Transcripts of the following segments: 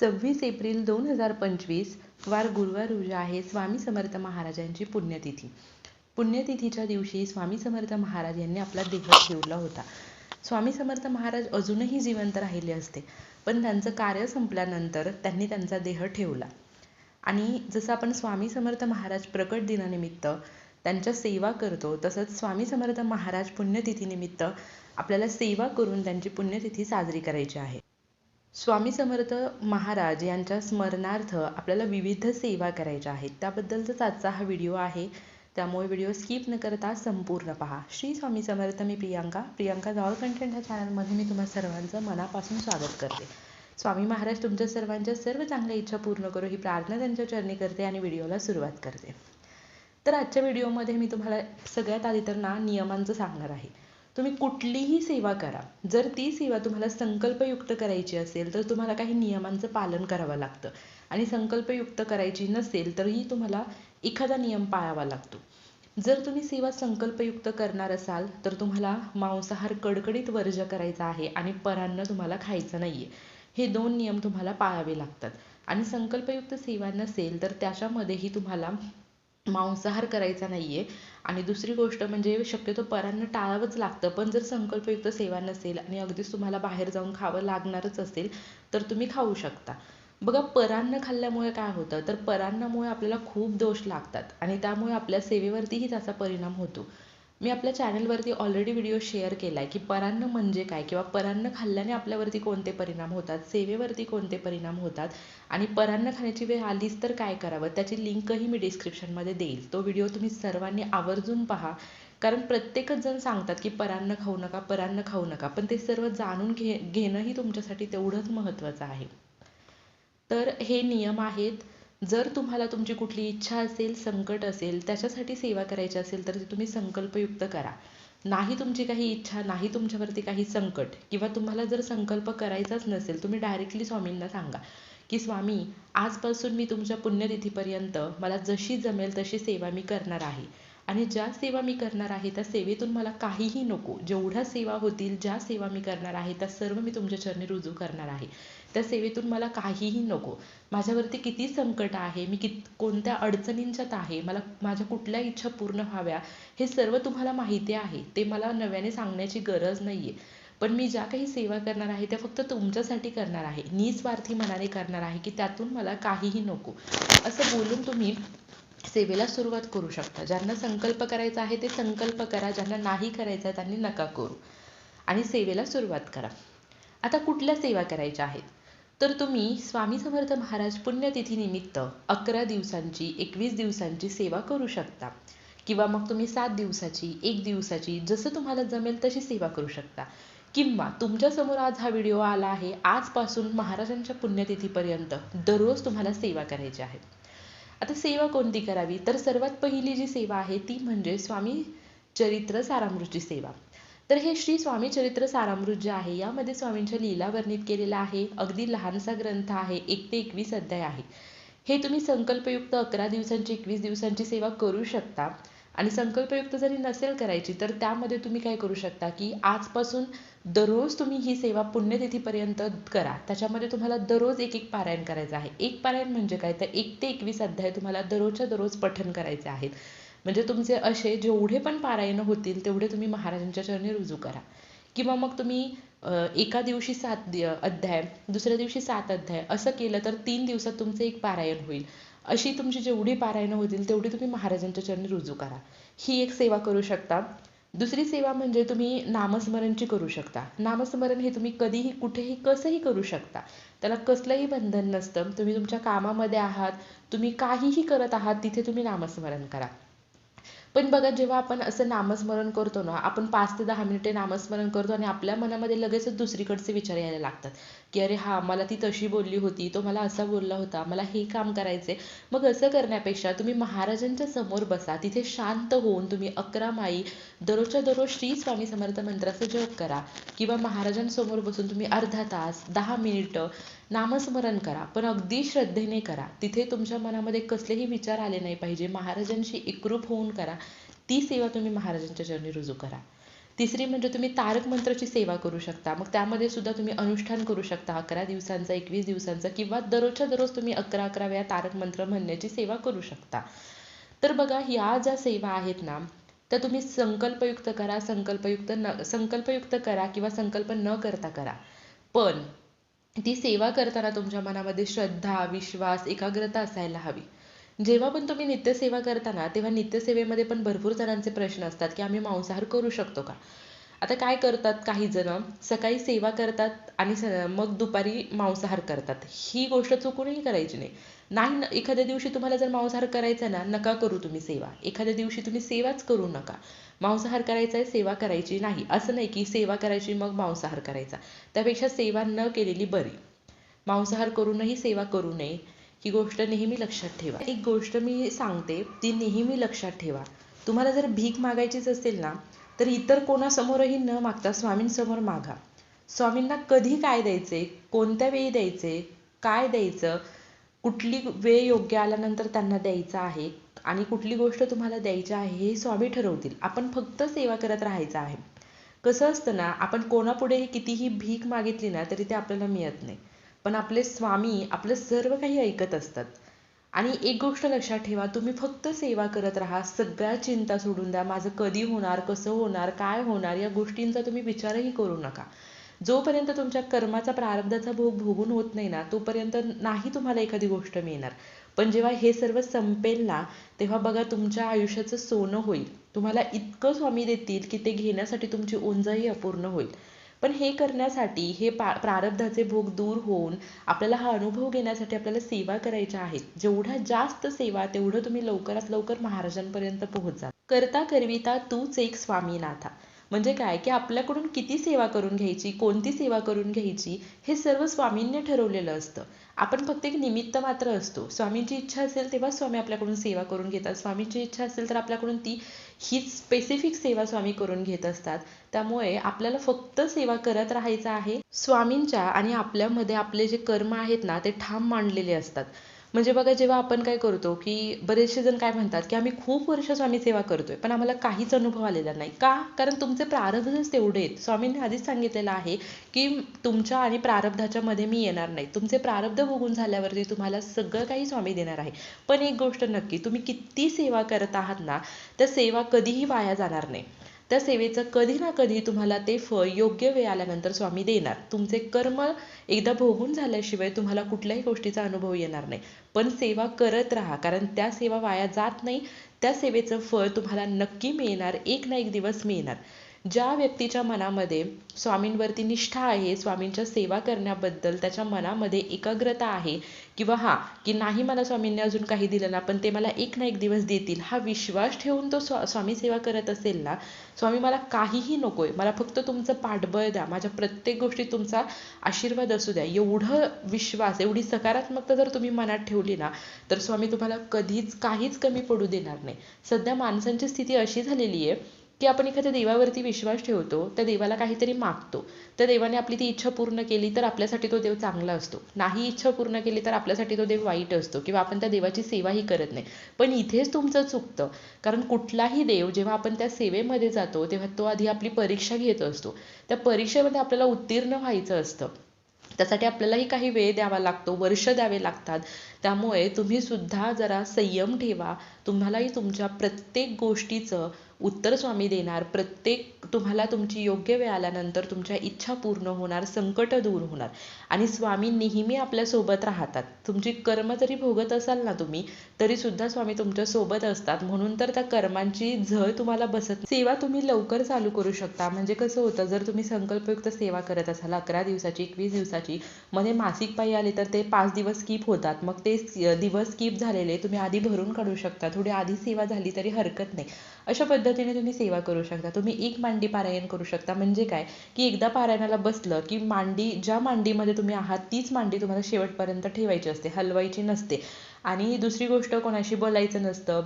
सव्वीस एप्रिल दोन हजार पंचवीस वार गुरुवार रोजी आहे स्वामी समर्थ महाराजांची पुण्यतिथी. पुण्यतिथीच्या दिवशी स्वामी समर्थ महाराज यांनी आपला देह ठेवला होता. स्वामी समर्थ महाराज अजूनही जिवंत राहिले असते पण त्यांचं कार्य संपल्यानंतर त्यांनी त्यांचा देह ठेवला. आणि जसं आपण स्वामी समर्थ महाराज प्रकट दिनानिमित्त त्यांच्या सेवा करतो तसंच स्वामी समर्थ महाराज पुण्यतिथीनिमित्त आपल्याला सेवा करून त्यांची पुण्यतिथी साजरी करायची आहे. स्वामी समर्थ महाराज यांच्या स्मरणार्थ आपल्याला विविध सेवा करायच्या आहेत. त्याबद्दलचाच आजचा हा व्हिडिओ आहे. त्यामुळे व्हिडिओ स्किप न करता संपूर्ण पहा. श्री स्वामी समर्थ मी प्रियांका. प्रियांका गाव कंटेंट ह्या चॅनलमध्ये मी तुम्हा सर्वांचं मनापासून स्वागत करते. स्वामी महाराज तुमच्या सर्वांच्या सर्व चांगल्या इच्छा पूर्ण करू ही प्रार्थना त्यांच्या चरणी करते आणि व्हिडिओला सुरुवात करते. तर आजच्या व्हिडिओमध्ये मी तुम्हाला सगळ्यात आधी तर ना नियमांचं सांगणार आहे. तुम्ही कुठलीही सेवा करा. जर ती सेवा तुम्हाला संकल्पयुक्त करायची असेल तर तुम्हाला काही नियमांचं पालन करावं लागतं. आणि संकल्पयुक्त करायची नसेल तरीही तुम्हाला एखादा नियम पाळावा लागतो. जर तुम्ही सेवा संकल्पयुक्त करणार असाल तर तुम्हाला मांसाहार कडकडीत वर्ज करायचा आहे आणि परान्न तुम्हाला खायचं नाहीये. हे दोन नियम तुम्हाला पाळावे लागतात. आणि संकल्पयुक्त सेवा नसेल तर त्याच्यामध्येही तुम्हाला मांसाहार करायचा नाहीये. आणि दुसरी गोष्ट म्हणजे शक्यतो परांना टाळावंच लागतं. पण जर संकल्पयुक्त सेवा नसेल आणि अगदीच तुम्हाला बाहेर जाऊन खावं लागणारच असेल तर तुम्ही खाऊ शकता. बघा परान्न खाल्ल्यामुळे काय होतं? तर परान्नामुळे आपल्याला खूप दोष लागतात. आणि त्यामुळे आपल्या सेवेवरतीही त्याचा परिणाम होतो. मी आपल्या चॅनलवरती ऑलरेडी व्हिडिओ शेअर केला आहे की परान्न म्हणजे काय किंवा परान्न खाल्ल्याने आपल्यावरती कोणते परिणाम होतात सेवेवरती कोणते परिणाम होतात आणि परान्न खाण्याची वेळ आलीच तर काय करावं त्याची लिंकही मी डिस्क्रिप्शनमध्ये देईल. तो व्हिडिओ तुम्ही सर्वांनी आवर्जून पहा. कारण प्रत्येकच जण सांगतात की परान्न खाऊ नका परान्न खाऊ नका पण ते सर्व जाणून घे घेणंही तुमच्यासाठी तेवढंच महत्त्वाचं आहे. तर हे नियम आहेत. जर तुम्हाला तुमची कुठली इच्छा असेल संकट असेल त्याच्यासाठी सेवा करायची असेल तर ती तुम्ही संकल्पयुक्त करा. नाही तुमची काही इच्छा नाही तुमच्यावरती काही संकट किंवा तुम्हाला जर संकल्प करायचाच नसेल तुम्ही डायरेक्टली स्वामींना सांगा की स्वामी आजपासून मी तुमच्या पुण्यतिथीपर्यंत मला जशी जमेल तशी सेवा मी करणार आहे. आणि ज्या सेवा मी करणार आहे त्या सेवेतून मला काहीही नको. जेवढ्या सेवा होतील ज्या सेवा मी करणार आहे त्या सर्व मी तुमच्या चरणी रुजू करणार आहे. त्या सेवेतून मला काहीही नको. माझ्यावरती किती संकट आहे मी कित कोणत्या अडचणींच्यात आहे मला माझ्या कुठल्या इच्छा पूर्ण व्हाव्या हे सर्व तुम्हाला माहिती आहे. ते मला नव्याने सांगण्याची गरज नाहीये. पण मी ज्या काही सेवा करणार आहे त्या फक्त तुमच्यासाठी करणार आहे. निस्वार्थी मनाने करणार आहे की त्यातून मला काहीही नको. असं बोलून तुम्ही सेवेला सुरुवात करू शकता. ज्यांना संकल्प करायचा आहे ते संकल्प करा. ज्यांना नाही करायचा त्यांनी नका करू. आणि सेवेला सुरुवात करा. आता कुठल्या सेवा करायच्या आहेत? तर तुम्ही स्वामी समर्थ महाराज पुण्यतिथीनिमित्त अकरा दिवसांची एकवीस दिवसांची सेवा करू शकता. किंवा मग तुम्ही सात दिवसाची एक दिवसाची जसं तुम्हाला जमेल तशी सेवा करू शकता. किंवा तुमच्यासमोर आज हा व्हिडिओ आला आहे आजपासून महाराजांच्या पुण्यतिथीपर्यंत दररोज तुम्हाला सेवा करायची आहे. आता सेवा कोणती करावी? तर सर्वात पहिली जी सेवा आहे ती म्हणजे स्वामी चरित्र सारामृतची सेवा. तर हे श्री स्वामी चरित्र सारामृत जे आहे यामध्ये स्वामींच्या लीला वर्णित केलेला आहे. अगदी लहानसा ग्रंथ आहे एक ते एकवीस अध्याय आहे. हे तुम्ही संकल्पयुक्त अकरा दिवसांची एकवीस दिवसांची सेवा करू शकता. आणि संकल्पयुक्त जरी नसेल करायची तर त्यामध्ये तुम्ही काय करू शकता की आजपासून दररोज तुम्ही ही सेवा पुण्यतिथीपर्यंत करा. त्याच्यामध्ये तुम्हाला दररोज एक एक पारायण करायचं आहे. एक पारायण म्हणजे काय? तर एक ते एकवीस अध्याय तुम्हाला दररोजच्या दररोज पठन करायचे आहेत. म्हणजे तुमचे असे जेवढे पण पारायण होतील तेवढे तुम्ही महाराजांच्या चरणी रुजू करा. किंवा मग तुम्ही एका दिवशी सात अध्याय दुसऱ्या दिवशी सात अध्याय असं केलं तर तीन दिवसात तुमचं एक पारायण होईल. अशी तुमची जेवढी पारायणं होतील तेवढी तुम्ही महाराजांच्या चरणी रुजू करा. ही एक सेवा करू शकता. दुसरी सेवा म्हणजे तुम्ही नामस्मरणची करू शकता. नामस्मरण हे तुम्ही कधीही कुठेही कसंही करू शकता. त्याला कसलंही बंधन नसतं. तुम्ही तुमच्या कामामध्ये आहात तुम्ही काहीही करत आहात तिथे तुम्ही नामस्मरण करा. पण बघा जेव्हा आपण असं नामस्मरण करतो ना आपण पाच ते दहा मिनिटे नामस्मरण करतो आणि आपल्या मनामध्ये लगेचच दुसरीकडचे विचार यायला लागतात. की अरे हा मला ती तशी बोलली होती तो मला असा बोलला होता मला हे काम करायचे मग असं करण्यापेक्षा तुम्ही महाराजांच्या समोर बसा तिथे शांत होऊन तुम्ही अकरा माई दररोजच्या दररोज श्री स्वामी समर्थ मंत्राचं जप करा. किंवा महाराजांसमोर बसून तुम्ही अर्धा तास दहा मिनिटं नामस्मरण करा. पण अगदी श्रद्धेने करा. तिथे तुमच्या मनामध्ये कसलेही विचार आले नाही पाहिजे. महाराजांशी एकरूप होऊन करा. ती सेवा तुम्ही महाराजांच्या चरणी रुजू करा. तिसरी म्हणजे तुम्ही तारक मंत्राची सेवा करू शकता. मग त्यामध्ये सुद्धा तुम्ही अनुष्ठान करू शकता. अकरा दिवसांचा एकवीस दिवसांचा किंवा दररोजच्या दररोज तुम्ही अकरा अकरा वेळा तारक मंत्र म्हणण्याची सेवा करू शकता. तर बघा ह्या ज्या सेवा आहेत ना त्या तुम्ही संकल्पयुक्त करा संकल्पयुक्त न संकल्पयुक्त करा किंवा संकल्प न करता करा. पण ती सेवा करताना तुमच्या मनामध्ये श्रद्धा विश्वास एकाग्रता असायला हवी. जेव्हा पण तुम्ही नित्यसेवा करता ना तेव्हा नित्यसेवेमध्ये पण भरपूर जणांचे प्रश्न असतात की आम्ही मांसाहार करू शकतो का? आता काय करतात काही जण? सकाळी सेवा करतात आणि मग दुपारी मांसाहार करतात. ही गोष्ट चुकूनही करायची नाही. नाही एखाद्या दिवशी तुम्हाला जर मांसाहार करायचा ना नका करू तुम्ही सेवा. एखाद्या दिवशी तुम्ही सेवाच करू नका. मांसाहार करायचा आहे सेवा करायची नाही. असं नाही की सेवा करायची मग मांसाहार करायचा. त्यापेक्षा सेवा न केलेली बरी. मांसाहार करूनही सेवा करू नये. ही गोष्ट नेहमी लक्षात ठेवा. एक गोष्ट मी सांगते ती नेहमी लक्षात ठेवा. तुम्हाला जर भीक मागायचीच असेल ना तर इतर कोणासमोरही न मागता स्वामींसमोर मागा. स्वामींना कधी काय द्यायचे कोणत्या वेळी द्यायचे काय द्यायचं कुठली वेळ योग्य आल्यानंतर त्यांना द्यायचं आहे आणि कुठली गोष्ट तुम्हाला द्यायची आहे हे स्वामी ठरवतील. आपण फक्त सेवा करत राहायचं आहे. कसं असतं ना आपण कोणापुढेही कितीही भीक मागितली ना तरी ते आपल्याला मिळत नाही. पण आपले स्वामी आपलं सर्व काही ऐकत असतात. आणि एक गोष्ट लक्षात ठेवा तुम्ही फक्त सेवा करत राहा सगळ्या चिंता सोडून द्या माझं कधी होणार कसं होणार काय होणार या गोष्टींचा तुम्ही विचारही करू नका. जोपर्यंत तुमच्या कर्माचा प्रारब्धाचा भोग भोगून होत नाही ना तोपर्यंत नाही तुम्हाला एखादी गोष्ट मिळणार. पण जेव्हा हे सर्व संपेल ना तेव्हा बघा तुमच्या आयुष्याचं सोनं होईल. तुम्हाला इतकं स्वामी देतील की ते घेण्यासाठी तुमची ओंजाही अपूर्ण होईल. पण हे करण्यासाठी हे पा प्रारब्धाचे भोग दूर होऊन आपल्याला हा अनुभव घेण्यासाठी आपल्याला सेवा करायच्या आहेत. जेवढ्या जास्त सेवा तेवढं तुम्ही लवकरात लवकर महाराजांपर्यंत पोहोचा करता करविता तूच एक स्वामीनाथा. म्हणजे काय की आपल्याकडून किती सेवा करून घ्यायची कोणती सेवा करून घ्यायची हे सर्व स्वामींनी ठरवलेलं असतं. आपण फक्त एक निमित्त मात्र असतो. स्वामींची इच्छा असेल तेव्हा स्वामी आपल्याकडून सेवा करून घेतात. स्वामींची इच्छा असेल तर आपल्याकडून ती ही स्पेसिफिक सेवा स्वामी करून घेत असतात. त्यामुळे आपल्याला फक्त सेवा करत राहायचं आहे स्वामींच्या आणि आपल्यामध्ये आपले जे कर्म आहेत ना ते ठाम मांडलेले असतात. म्हणजे बघा जेव्हा आपण काय करतो की बरेचसे जण काय म्हणतात की आम्ही खूप वर्ष स्वामी सेवा करतोय पण आम्हाला काहीच अनुभव आलेला नाही. का? कारण तुमचे प्रारब्धच तेवढे आहेत. स्वामींनी आधीच सांगितलेलं आहे की तुमच्या आणि प्रारब्धाच्या मध्ये मी येणार नाही. तुमचे प्रारब्ध भोगून झाल्यावरती तुम्हाला सगळं काही स्वामी देणार आहे. पण एक गोष्ट नक्की तुम्ही किती सेवा करत आहात ना त्या सेवा कधीही वाया जाणार नाही. त्या सेवेचं कधी ना कधी तुम्हाला ते फळ योग्य वेळ आल्यानंतर स्वामी देणार. तुमचे कर्म एकदा भोगून झाल्याशिवाय तुम्हाला कुठल्याही गोष्टीचा अनुभव येणार नाही. पण सेवा करत राहा कारण त्या सेवा वाया जात नाही. त्या सेवेचं फळ तुम्हाला नक्की मिळणार एक ना एक दिवस मिळणार. ज्या व्यक्तीच्या मनामध्ये स्वामींवरती निष्ठा आहे स्वामींच्या सेवा करण्याबद्दल त्याच्या मनामध्ये एकाग्रता आहे किंवा हा की नाही मला स्वामींनी अजून काही दिलं ना पण ते मला एक ना एक दिवस देतील हा विश्वास ठेवून तो स्वा स्वामी सेवा करत असेल ना स्वामी मला काहीही नको आहे मला फक्त तुमचं पाठबळ द्या माझ्या प्रत्येक गोष्टीत तुमचा आशीर्वाद असू द्या एवढं विश्वास एवढी सकारात्मकता जर तुम्ही मनात ठेवली ना तर स्वामी तुम्हाला कधीच काहीच कमी पडू देणार नाही. सध्या माणसांची स्थिती अशी झालेली आहे की आपण एखाद्या देवावरती विश्वास ठेवतो त्या देवाला काहीतरी मागतो. त्या देवाने आपली ती इच्छा पूर्ण केली तर आपल्यासाठी तो देव चांगला असतो. नाही इच्छा पूर्ण केली तर आपल्यासाठी तो देव वाईट असतो किंवा आपण त्या देवाची सेवाही करत नाही. पण इथेच तुमचं चुकतं. कारण कुठलाही देव जेव्हा आपण त्या सेवेमध्ये जातो तेव्हा तो आधी आपली परीक्षा घेत असतो. त्या परीक्षेमध्ये आपल्याला उत्तीर्ण व्हायचं असतं. त्यासाठी आपल्यालाही काही वेळ द्यावा लागतो वर्ष द्यावे लागतात. त्यामुळे तुम्ही सुद्धा जरा संयम ठेवा. तुम्हालाही तुमच्या प्रत्येक गोष्टीचं उत्तर स्वामी देणार प्रत्येक तुम्हाला तुमची योग्य वेळ आल्यानंतर तुमच्या इच्छा पूर्ण होणार संकट दूर होणार. आणि स्वामी नेहमी आपल्यासोबत राहतात. तुमची कर्म जरी भोगत असाल ना तुम्ही तरी सुद्धा स्वामी तुमच्यासोबत असतात. म्हणून तर त्या कर्मांची झळ तुम्हाला बसत सेवा तुम्ही लवकर चालू करू शकता. म्हणजे कसं होतं जर तुम्ही संकल्पयुक्त सेवा करत असाल अकरा दिवसाची एकवीस दिवसाची मध्ये मासिक पायी आले तर ते पाच दिवस स्किप होतात. मग ते दिवस स्किप झालेले तुम्ही आधी भरून काढू शकता. थोडी आधी सेवा झाली तरी हरकत नाही. अशा पद्धती पद्धतीने तुम्ही सेवा करू शकता. तुम्ही एक मांडी पारायण करू शकता. म्हणजे काय? की एकदा पारायणाला बसलं की मांडी ज्या मांडीमध्ये तुम्ही आहात तीच मांडी तुम्हाला शेवटपर्यंत ठेवायची असते. हलवायची नसते. आणि दुसरी गोष्ट कोणाशी बोलायचं नसतं.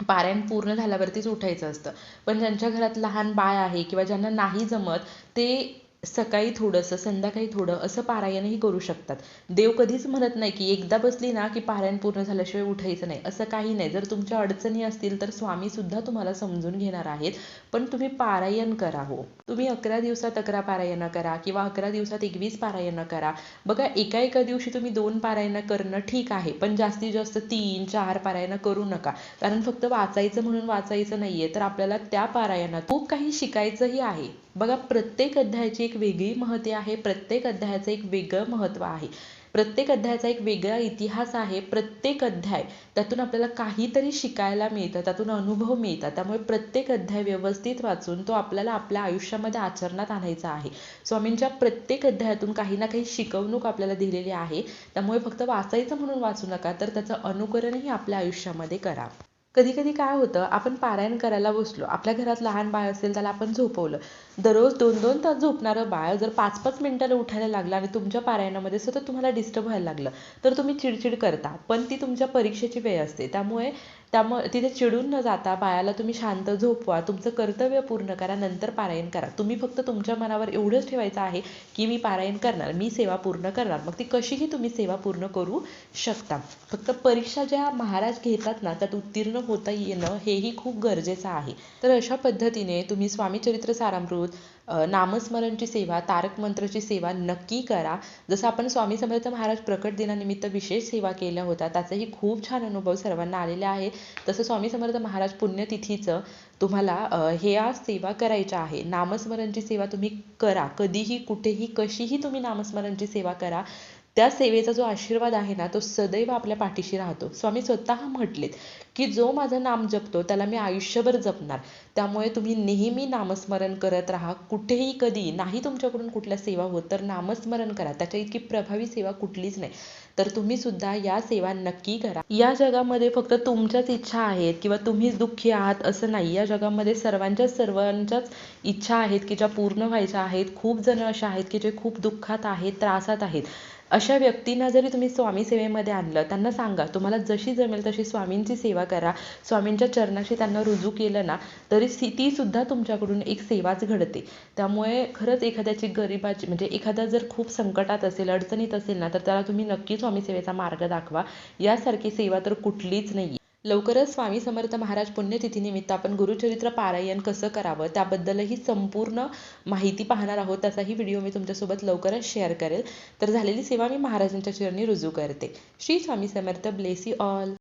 पारायण पूर्ण झाल्यावरतीच उठायचं असतं. पण ज्यांच्या घरात लहान बाळ आहे किंवा ज्यांना नाही जमत ते सकाळी थोडंसं संध्याकाळी थोडं असं पारायणही करू शकतात. देव कधीच म्हणत नाही की एकदा बसली ना की पारायण पूर्ण झाल्याशिवाय उठायचं नाही. असं काही नाही. जर तुमच्या अडचणी असतील तर स्वामी सुद्धा तुम्हाला समजून घेणार आहेत. पण तुम्ही पारायण करा हो. तुम्ही अकरा दिवसात अकरा पारायणं करा किंवा अकरा दिवसात एकवीस पारायणं करा. बघा एका एका दिवशी तुम्ही दोन पारायणं करणं ठीक आहे पण जास्तीत जास्त तीन चार पारायणं करू नका. कारण फक्त वाचायचं म्हणून वाचायचं नाहीये तर आपल्याला त्या पारायणात खूप काही शिकायचंही आहे. बघा प्रत्येक अध्यायाची एक वेगळी महती आहे प्रत्येक अध्यायाचं एक वेगळं महत्त्व आहे. प्रत्येक अध्यायाचा एक वेगळा इतिहास आहे प्रत्येक अध्याय त्यातून आपल्याला काहीतरी शिकायला मिळतं त्यातून अनुभव मिळतात. त्यामुळे प्रत्येक अध्याय व्यवस्थित वाचून तो आपल्याला आपल्या आयुष्यामध्ये आचरणात आणायचा आहे. स्वामींच्या प्रत्येक अध्यायातून काही ना काही शिकवणूक आपल्याला दिलेली आहे. त्यामुळे फक्त वाचायचं म्हणून वाचू नका तर त्याचं अनुकरणही आपल्या आयुष्यामध्ये करा. कधी कधी काय होतं आपण पारायण करायला बसलो आपल्या घरात लहान बाळ असेल त्याला आपण झोपवलं. दररोज दोन दोन तास झोपणारं बाळ जर पाच पाच मिनिटाला उठायला लागलं आणि तुमच्या पारायणामध्ये सतत तुम्हाला डिस्टर्ब व्हायला लागलं तर तुम्ही चिडचिड करता. पण ती तुमच्या परीक्षेची वेळ असते. त्यामुळे त्यामुळे तिथे चिडून न जाता बाळाला तुम्ही शांत झोपवा. तुमचं कर्तव्य पूर्ण करा नंतर पारायण करा. तुम्ही फक्त तुमच्या मनावर एवढंच ठेवायचं आहे की मी पारायण करणार मी सेवा पूर्ण करणार. मग ती कशीही तुम्ही सेवा पूर्ण करू शकता. फक्त परीक्षा ज्या महाराज घेतात ना त्यात उत्तीर्ण होता येणं हेही खूप गरजेचं आहे. तर अशा पद्धतीने तुम्ही स्वामी चरित्र सारामृत नामस्मरणची सेवा तारक मंत्राची सेवा नक्की करा. जसं आपण स्वामी समर्थ महाराज प्रकट दिनानिमित्त विशेष सेवा केल्या होत्या त्याचाही खूप छान अनुभव सर्वांना आलेला आहे. तसं स्वामी समर्थ महाराज पुण्यतिथीचं तुम्हाला हे आज सेवा करायच्या आहे. नामस्मरणची सेवा तुम्ही करा. कधीही कुठेही कशीही तुम्ही नामस्मरणची सेवा करा. त्या सेवेचा जो आशीर्वाद आहे ना तो सदैव आपल्या पाठीशी राहतो. स्वामी स्वतः म्हटलेत की जो माझं नाम जपतो त्याला मी आयुष्यभर जपणार. त्यामुळे तुम्ही नेहमी नामस्मरण करत राहा. कुठेही कधी नाही तुमच्याकडून कुठल्या सेवा होत तर नामस्मरण करा. त्याच्या इतकी प्रभावी सेवा कुठलीच नाही. तर तुम्ही सुद्धा या सेवा नक्की करा. या जगामध्ये फक्त तुमच्याच इच्छा आहेत किंवा तुम्हीच दुःखी आहात असं नाही. या जगामध्ये सर्वांच्याच सर्वांच्याच इच्छा आहेत की ज्या पूर्ण व्हायच्या आहेत. खूप जण अशा आहेत की जे खूप दुःखात आहेत त्रासात आहेत. अशा व्यक्तींना जरी तुम्ही स्वामी सेवेमध्ये आणलं त्यांना सांगा तुम्हाला जशी जमेल तशी स्वामींची सेवा करा. स्वामींच्या चरणाशी त्यांना रुजू केलं ना तरी ती सुद्धा तुमच्याकडून एक सेवाच घडते. त्यामुळे खरंच एखाद्याची गरिबाची म्हणजे एखादा जर खूप संकटात असेल अडचणीत असेल ना तर त्याला तुम्ही नक्की स्वामी सेवेचा मार्ग दाखवा. यासारखी सेवा तर कुठलीच नाही लवकरच स्वामी समर्थ महाराज पुण्यतिथीनिमित्त आपण गुरुचरित्र पारायण कसं करावं त्याबद्दलही संपूर्ण माहिती पाहणार आहोत. त्याचाही व्हिडिओ मी तुमच्यासोबत लवकरच शेअर करेल. तर झालेली सेवा मी महाराजांच्या चरणी रुजू करते. Shri Swami Samarth bless you all